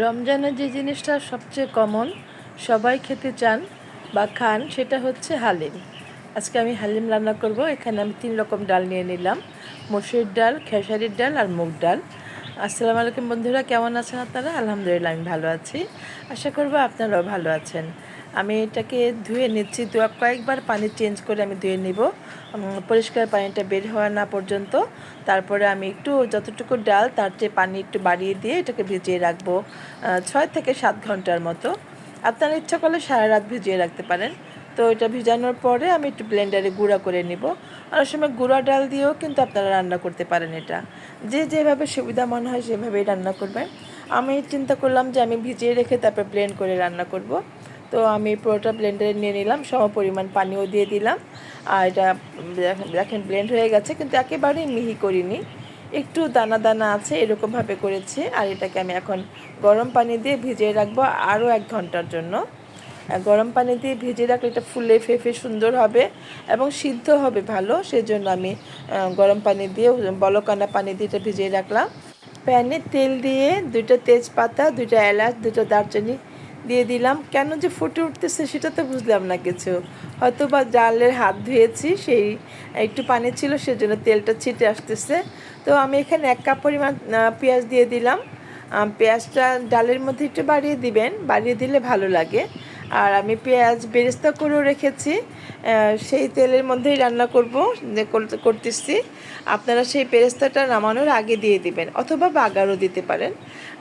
রমজানে যে জিনিসটা সবচেয়ে কমন সবাই খেতে চান বা খান, সেটা হচ্ছে হালিম। আজকে আমি হালিম রান্না করব, এখানে আমি তিন রকম ডাল নিয়ে নিলাম। মসুর ডাল, খেসারির ডাল আর মুগ ডাল। আসসালামু আলাইকুম বন্ধুরা, কেমন আছেন আপনারা? আলহামদুলিল্লাহ, আমি ভালো আছি। আশা করব আপনারাও ভালো আছেন। আমি এটাকে ধুয়ে নিচ্ছি, দু কয়েকবার পানি চেঞ্জ করে আমি ধুয়ে নিব। পরিষ্কার পানিটা বের হওয়া না পর্যন্ত। তারপরে আমি একটু যতটুকু ডাল, তার চেয়ে পানি একটু বাড়িয়ে দিয়ে এটাকে ভিজিয়ে রাখব ছয় থেকে সাত ঘণ্টার মতো। আপনার ইচ্ছা করলে সারা রাত ভিজিয়ে রাখতে পারেন। তো এটা ভিজানোর পরে আমি একটু ব্লেন্ডারে গুঁড়া করে নিব। অনেক সময় গুঁড়া ডাল দিয়েও কিন্তু আপনারা রান্না করতে পারেন এটা। যে যেভাবে সুবিধা মনে হয় সেভাবেই রান্না করবেন। আমি চিন্তা করলাম যে আমি ভিজিয়ে রেখে তারপর ব্লেন্ড করে রান্না করব। তো আমি পুরোটা ব্লেন্ডারে নিয়ে নিলাম, সম পরিমাণ পানিও দিয়ে দিলাম। আর এটা দেখেন- ব্লেন্ড হয়ে গেছে, কিন্তু একেবারেই মিহি করিনি। একটু দানা দানা আছে, এরকমভাবে করেছি। আর এটাকে আমি এখন গরম পানি দিয়ে ভিজিয়ে রাখব আরও এক ঘণ্টার জন্য। গরম পানি দিয়ে ভিজিয়ে রাখলে এটা ফুলে ফেফে সুন্দর হবে এবং সিদ্ধ হবে ভালো, সেজন্য আমি গরম পানি দিয়ে বলকানা পানি দিয়ে এটা ভিজিয়ে রাখলাম। প্যানে তেল দিয়ে দুইটা তেজপাতা, দুইটা এলাচ দুটো দারচিনি দিয়ে দিলাম। কেন যে ফুটে উঠতেছে সেটা তো বুঝলাম না কিছু। হয়তো বা ডালের হাত ধুয়েছি, সেই একটু পানি ছিল সেজন্য তেলটা ছিটে আসতেছে। তো আমি এখানে এক কাপ পরিমাণ পেঁয়াজ দিয়ে দিলাম। পেঁয়াজটা ডালের মধ্যে একটু বাড়িয়ে দিবেন, বাড়িয়ে দিলে ভালো লাগে। আর আমি পেঁয়াজ বেরেস্তা করেও রেখেছি। সেই তেলের মধ্যেই রান্না করব করতেছি। আপনারা সেই পেরেস্তাটা নামানোর আগে দিয়ে দিবেন, অথবা বাগারও দিতে পারেন।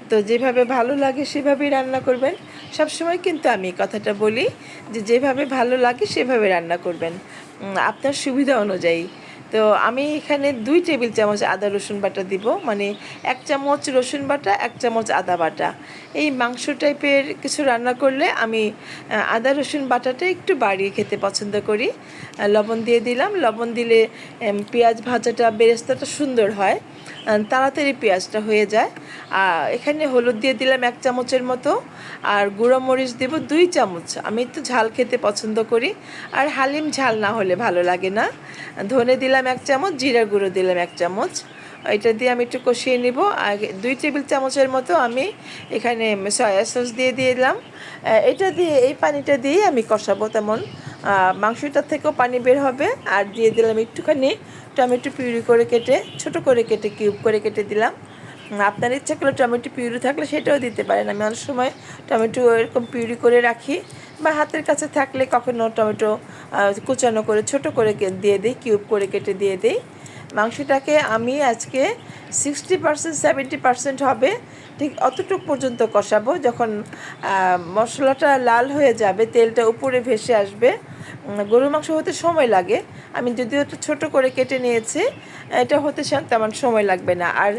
তো যেভাবে ভালো লাগে সেভাবেই রান্না করবেন। সবসময় কিন্তু আমি কথাটা বলি যে যেভাবে ভালো লাগে সেভাবে রান্না করবেন। আপনার সুবিধা অনুযায়ী। তো আমি এখানে দুই টেবিল চামচ আদা, রসুন বাটা দিব। মানে এক চামচ রসুন বাটা, এক চামচ আদা বাটা। এই মাংস টাইপের কিছু রান্না করলে আমি আদা, রসুন বাটাটা একটু বাড়িয়ে খেতে পছন্দ করি। লবণ দিয়ে দিলাম। লবণ দিলে পেঁয়াজ ভাজাটা, বেরেস্তাটা সুন্দর হয়। তাড়াতাড়ি পেঁয়াজটা হয়ে যায়। আর এখানে হলুদ দিয়ে দিলাম এক চামচের মতো, আর গুঁড়ো মরিচ দেবো দুই চামচ। আমি একটু ঝাল খেতে পছন্দ করি, আর হালিম ঝাল না হলে ভালো লাগে না। ধনে দিলাম এক চামচ জিরা গুঁড়ো দিলাম এক চামচ। এটা দিয়ে আমি একটু কষিয়ে নিব, আর দুই টেবিল চামচের মতো আমি এখানে সয়া সস দিয়ে দিয়ে দিলাম এটা দিয়ে, এই পানিটা দিয়েই আমি কষাবো তেমন। মাংসটার থেকেও পানি বের হবে। আর দিয়ে দিলাম একটুখানি টমেটো পিউরি করে কেটে, ছোট করে কেটে, কিউব করে কেটে দিলাম। আপনার ইচ্ছা করলে টমেটো পিউরি থাকলে সেটাও দিতে পারেন। আমি অনেক সময় টমেটো এরকম পিউরি করে রাখি বা হাতের কাছে থাকলে কখনো টমেটো কুচানো করে, ছোট করে দিয়ে দিই, কিউব করে কেটে দিয়ে দিই। মাংসটাকে আমি আজকে সিক্সটি পার্সেন্ট, সেভেন্টি পার্সেন্ট হবে। ঠিক অতটুকু পর্যন্ত কষাবো। যখন মশলাটা লাল হয়ে যাবে, তেলটা উপরে ভেসে আসবে গরুর মাংস হতে সময় লাগে। আমি যদিও একটু ছোটো করে কেটে নিয়েছি, এটা হতে তেমন সময় লাগবে না। আর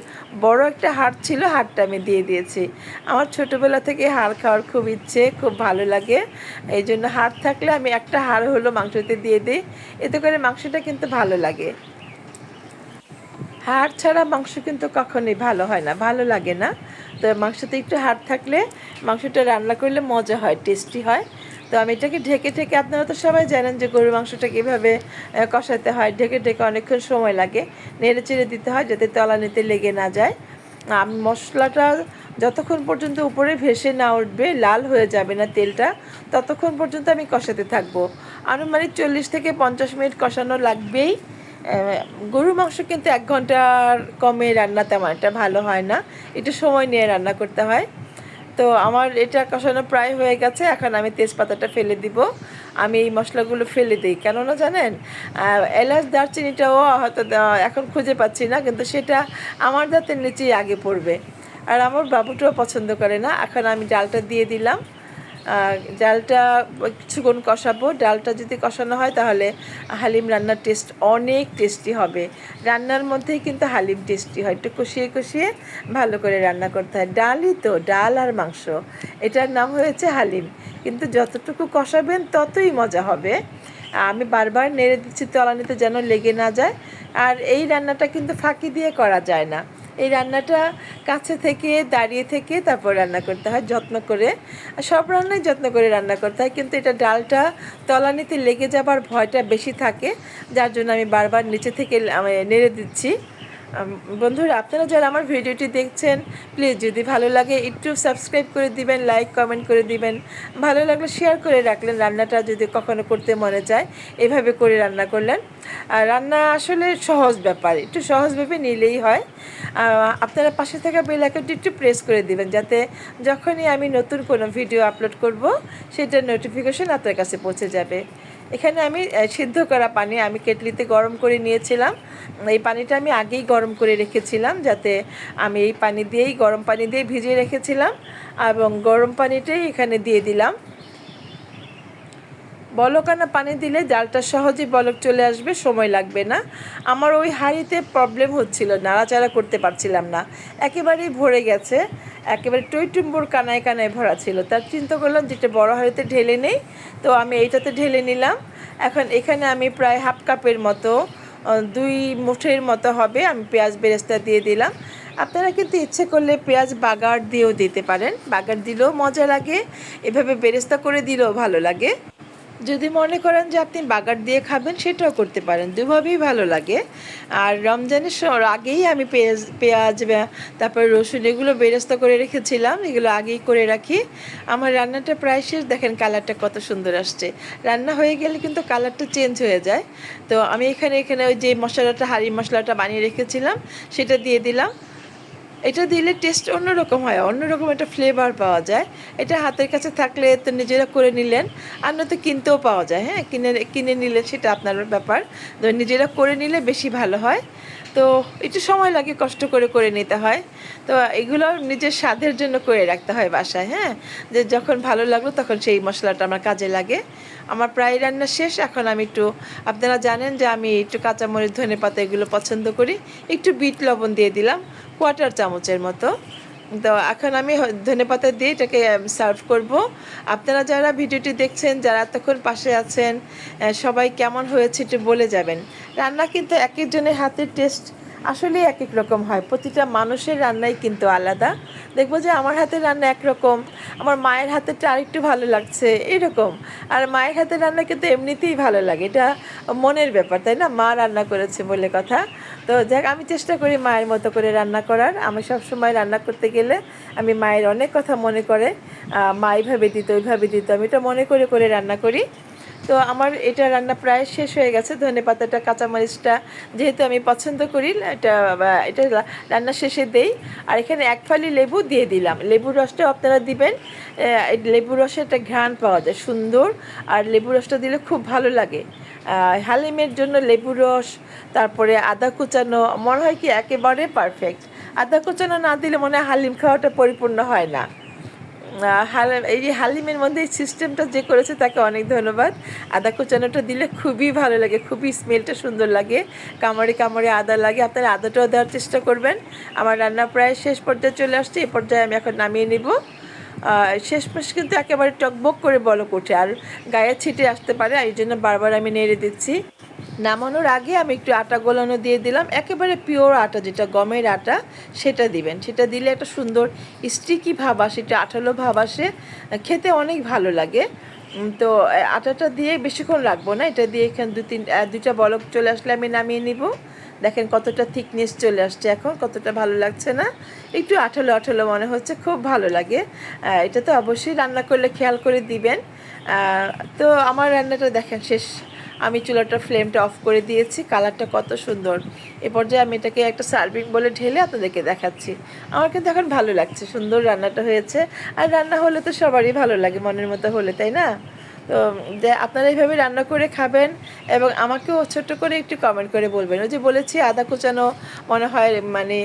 বড় একটা হাড় ছিল, হাড়টা আমি দিয়ে দিয়েছি। আমার ছোটোবেলা থেকে হাড় খাওয়ার খুব ইচ্ছে, খুব ভালো লাগে। এই জন্য হাড় থাকলে আমি একটা হাড় হলো মাংসতে দিয়ে দিই। এতে করে মাংসটা কিন্তু ভালো লাগে। হাড় ছাড়া মাংস কিন্তু কখনোই ভালো হয় না, ভালো লাগে না। তো মাংসতে একটু হাড় থাকলে মাংসটা রান্না করলে মজা হয়, টেস্টি হয়। তো আমি এটাকে ঢেকে ঢেকে আপনারা তো সবাই জানেন যে গরুর মাংসটা কীভাবে কষাতে হয়। ঢেকে ঢেকে অনেকক্ষণ সময় লাগে। নেড়ে চেড়ে দিতে হয় যাতে তলানিতে লেগে না যায়। আমি মশলাটা যতক্ষণ পর্যন্ত উপরে ভেসে না উঠবে, লাল হয়ে যাবে না তেলটা, ততক্ষণ পর্যন্ত আমি কষাতে থাকব। আনুমানিক চল্লিশ থেকে পঞ্চাশ মিনিট কষানো লাগবেই। গরুর মাংস কিন্তু এক ঘণ্টার কমে রান্না তেমন একটা ভালো হয় না। একটু সময় নিয়ে রান্না করতে হয়। তো আমার এটা কষানো প্রায় হয়ে গেছে, এখন আমি তেজপাতাটা ফেলে দিব। আমি এই মশলাগুলো ফেলে দিই, কেননা জানেন এলাচ, দারচিনিটাও হয়তো এখন খুঁজে পাচ্ছি না, কিন্তু সেটা আমার দাঁতের নিচেই আগে পড়বে। আর আমার বাবুটাও পছন্দ করে না, এখন আমি ডালটা দিয়ে দিলাম। ডালটা কিছুক্ষণ কষাবো। ডালটা যদি কষানো হয় তাহলে হালিম রান্নার টেস্ট অনেক টেস্টি হবে। রান্নার মধ্যেই কিন্তু হালিম টেস্টি হয়। একটু কষিয়ে কষিয়ে ভালো করে রান্না করতে হয়। ডালই তো, ডাল আর মাংস। এটার নাম হয়েছে হালিম। কিন্তু যতটুকু কষাবেন ততই মজা হবে। আমি বারবার নেড়ে দিচ্ছি, তলানিতে যেন লেগে না যায়। আর এই রান্নাটা কিন্তু ফাঁকি দিয়ে করা যায় না। এই রান্নাটা কাছে থেকে, দাঁড়িয়ে থেকে তারপর রান্না করতে হয়, যত্ন করে। সব রান্নাই যত্ন করে রান্না করতে হয়, কিন্তু এটা ডালটা তলানিতে লেগে যাবার ভয়টা বেশি থাকে, যার জন্য আমি বারবার নিচে থেকে নেড়ে দিচ্ছি। বন্ধুরা, আপনারা যারা আমার ভিডিওটি দেখছেন প্লিজ যদি ভালো লাগে, একটু সাবস্ক্রাইব করে দিবেন লাইক কমেন্ট করে দিবেন। ভালো লাগলে শেয়ার করে রাখলেন, রান্নাটা যদি কখনো করতে মনে চায়, এভাবে করে রান্না করলেন। আর রান্না আসলে সহজ ব্যাপার, একটু সহজভাবে নিলেই হয়। আপনারা পাশে থাকা বেল আইকনটি একটু প্রেস করে দিবেন, যাতে যখনই আমি নতুন কোনো ভিডিও আপলোড করব, সেটার নোটিফিকেশন আপনার কাছে পৌঁছে যাবে। এখানে আমি সিদ্ধ করা পানি আমি কেটলিতে গরম করে নিয়েছিলাম। এই পানিটা আমি আগেই গরম করে রেখেছিলাম, যাতে আমি এই পানি দিয়েই গরম পানি দিয়ে ভিজিয়ে রেখেছিলাম, এবং গরম পানিটাই এখানে দিয়ে দিলাম। বলকানা পানি দিলে ডালটা সহজেই বলক চলে আসবে, সময় লাগবে না। আমার ওই হাঁড়িতে প্রবলেম হচ্ছিল, নাড়াচাড়া করতে পারছিলাম না। একেবারেই ভরে গেছে, একেবারে টইটুম্বুর কানায় কানায় ভরা ছিল। তার চিন্তা করলাম যেটা বড় হাঁড়িতে ঢেলে নেই, তো আমি এইটাতে ঢেলে নিলাম। এখন এখানে আমি প্রায় হাফ কাপের মতো দুই মুঠের মতো হবে, আমি পেঁয়াজ বেরেস্তা দিয়ে দিলাম। আপনারা কিন্তু ইচ্ছে করলে পেঁয়াজ বাগার দিয়েও দিতে পারেন। বাগার দিলেও মজা লাগে, এভাবে বেরেস্তা করে দিলেও ভালো লাগে। যদি মনে করেন যে আপনি বাগার দিয়ে খাবেন, সেটাও করতে পারেন। দুভাবেই ভালো লাগে। আর রমজানের আগেই আমি পেঁয়াজ পেঁয়াজ তারপর রসুন এগুলো বেরেস্তা করে রেখেছিলাম। এগুলো আগেই করে রাখি। আমার রান্নাটা প্রায় শেষ। দেখেন কালারটা কত সুন্দর আসছে। রান্না হয়ে গেলে কিন্তু কালারটা চেঞ্জ হয়ে যায়। তো আমি এখানে এখানে ওই যে মশলাটা হাড়ি মশলাটা বানিয়ে রেখেছিলাম। সেটা দিয়ে দিলাম। এটা দিলে টেস্ট অন্যরকম হয়, অন্যরকম একটা ফ্লেভার পাওয়া যায়। এটা হাতের কাছে থাকলে তো নিজেরা করে নিলেন আর নয়তো কিনতেও পাওয়া যায় হ্যাঁ? কিনে কিনে নিলে সেটা আপনার ব্যাপার। নিজেরা করে নিলে বেশি ভালো হয়। তো একটু সময় লাগে, কষ্ট করে করে নিতে হয়। তো এগুলো নিজের স্বাদের জন্য করে রাখতে হয় বাসায় হ্যাঁ? যে যখন ভালো লাগল তখন সেই মশলাটা আমার কাজে লাগে। আমার প্রায় রান্না শেষ, এখন আমি একটু, আপনারা জানেন যে আমি একটু কাঁচামরিচ ধনে পাতা এগুলো পছন্দ করি। একটু বিট লবণ দিয়ে দিলাম কোয়াটার চামচের মতো। তো এখন আমি ধনেপাতা দিয়ে এটাকে সার্ভ করব। আপনারা যারা ভিডিওটি দেখছেন, যারা এতক্ষণ পাশে আছেন সবাই কেমন হয়েছে একটু বলে যাবেন। রান্না কিন্তু এক একজনের হাতের টেস্ট আসলে এক এক রকম হয়। প্রতিটা মানুষের রান্নাই কিন্তু আলাদা। দেখব যে আমার হাতের রান্না একরকম, আমার মায়ের হাতেরটা আরেকটু ভালো লাগছে, এরকম। আর মায়ের হাতের রান্না কিন্তু এমনিতেই ভালো লাগে। এটা মনের ব্যাপার, তাই না? মা রান্না করেছে বলে কথা। তো যাক, আমি চেষ্টা করি মায়ের মতো করে রান্না করার। আমি সব সময় রান্না করতে গেলে আমি মায়ের অনেক কথা মনে করে মা এইভাবে দিত, ওইভাবে দিত। আমি এটা মনে করে করে রান্না করি। তো আমার এটা রান্না প্রায় শেষ হয়ে গেছে। ধনে পাতাটা, কাঁচামরিচটা যেহেতু আমি পছন্দ করি, এটা এটা রান্না শেষে দেই। আর এখানে এক ফালি লেবু দিয়ে দিলাম। লেবুর রসটাও আপনারা দিবেন। লেবুর রসে একটা ঘ্রাণ পাওয়া যায়, সুন্দর। আর লেবুর রসটা দিলে খুব ভালো লাগে। হালিমের জন্য লেবুর রস, তারপরে আদা কুচানো মনে হয় কি একেবারে পারফেক্ট আদা কুচানো না দিলে মনে হয় হালিম খাওয়াটা পরিপূর্ণ হয় না। এই যে হালিমের মধ্যে এই সিস্টেমটা যে করেছে তাকে অনেক ধন্যবাদ। আদা কুচানোটা দিলে খুবই ভালো লাগে, খুবই স্মেলটা সুন্দর লাগে, কামড়ে কামড়ে আদা লাগে। আপনারা আদাটাও দেওয়ার চেষ্টা করবেন। আমার রান্না প্রায় শেষ পর্যায়ে চলে আসছে এই পর্যায়ে আমি এখন নামিয়ে নিব। শেষমেশ কিন্তু একেবারে টকবক করে বলক ওঠে, আর গায়ে ছিটে আসতে পারে এই জন্য বারবার আমি নেড়ে দিচ্ছি। নামানোর আগে আমি একটু আটা গোলানো দিয়ে দিলাম। একেবারে পিওর আটা, যেটা গমের আটা, সেটা দিবেন। সেটা দিলে একটা সুন্দর স্টিকি ভাব আসে, একটা আঠালো ভাব আসে। খেতে অনেক ভালো লাগে। তো আটাটা দিয়ে বেশিক্ষণ রাখব না। এটা দিয়ে এখানে দু, তিন দুইটা বলক চলে আসলে আমি নামিয়ে নিব। দেখেন কতটা থিকনেস চলে আসছে এখন, কতটা ভালো লাগছে না? একটু আঠালো আঠালো মনে হচ্ছে, খুব ভালো লাগে। এটা তো অবশ্যই রান্না করলে খেয়াল করে দিবেন। তো, আমার রান্নাটা দেখেন শেষ। আমি চুলাটার ফ্লেমটা অফ করে দিয়েছি কালারটা কত সুন্দর। এ পর্যায়ে আমি এটাকে একটা সার্ভিং বলে ঢেলে আপনাদেরকে দেখাচ্ছি। আমার কিন্তু এখন ভালো লাগছে, সুন্দর রান্নাটা হয়েছে। আর রান্না হলে তো সবারই ভালো লাগে, মনের মতো হলে, তাই না? তো আপনারা এইভাবে রান্না করে খাবেন এবং আমাকেও ছোট্ট করে একটু কমেন্ট করে বলবেন। ওই যে বলেছি, আদা কুচানো মনে হয় মানে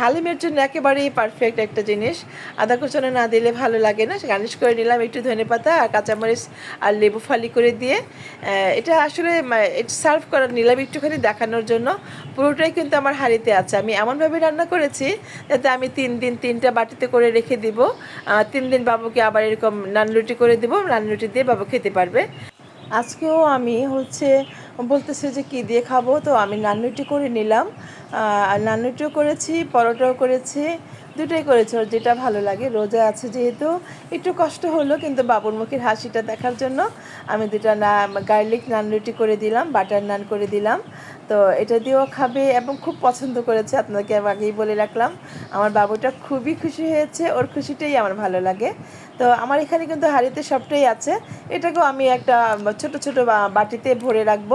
হালিমের জন্য একেবারেই পারফেক্ট একটা জিনিস। আদা কুচানো না দিলে ভালো লাগে না। গার্নিশ করে নিলাম একটু ধনে পাতা আর কাঁচামরিচ আর লেবু ফালি করে দিয়ে। এটা আসলে সার্ভ করা নিলাম একটুখানি দেখানোর জন্য। পুরোটাই কিন্তু আমার হাঁড়িতে আছে। আমি এমনভাবে রান্না করেছি যাতে আমি তিন দিন তিনটা বাটিতে করে রেখে দিব। তিন দিন বাবুকে আবার এরকম নান রুটি করে দেবো। নান রুটি দিয়ে বাবু খেতে পারবে? আজকেও আমি হচ্ছে বলতেছে যে কী দিয়ে খাব, তো আমি নান রুটি করে নিলাম। নানরুটিও করেছি, পরোটাও করেছি, দুটোই করেছে। ওর যেটা ভালো লাগে, রোজা আছে যেহেতু। একটু কষ্ট হলো, কিন্তু বাবুর মুখের হাসিটা দেখার জন্য আমি দুটা না, গার্লিক নান রুটি করে দিলাম, বাটার নান করে দিলাম। তো এটা দিয়েও খাবে এবং খুব পছন্দ করেছে, আপনাকে আগেই বলে রাখলাম। আমার বাবুটা খুবই খুশি হয়েছে, ওর খুশিটাই আমার ভালো লাগে। তো আমার এখানে কিন্তু হাঁড়িতে সবটাই আছে। এটাকেও আমি একটা ছোট ছোট বাটিতে ভরে রাখব।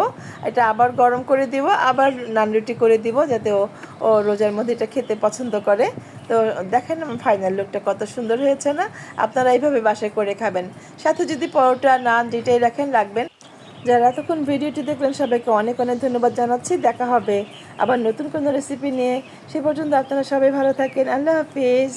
এটা আবার গরম করে দিব, আবার নান রুটি করে দিব যাতে ও ও রোজার মধ্যে এটা খেতে পছন্দ করে। তো দেখেন ফাইনাল লুকটা কত সুন্দর হয়েছে না? আপনারা এইভাবে বাসায় করে খাবেন। সাথে যদি পরোটা, নান যেটাই রাখেন, রাখবেন। যারা এতক্ষণ ভিডিওটি দেখলেন, সবাইকে অনেক অনেক ধন্যবাদ জানাচ্ছি। দেখা হবে আবার নতুন কোনো রেসিপি নিয়ে। সে পর্যন্ত আপনারা সবাই ভালো থাকেন। আল্লাহ হাফিজ।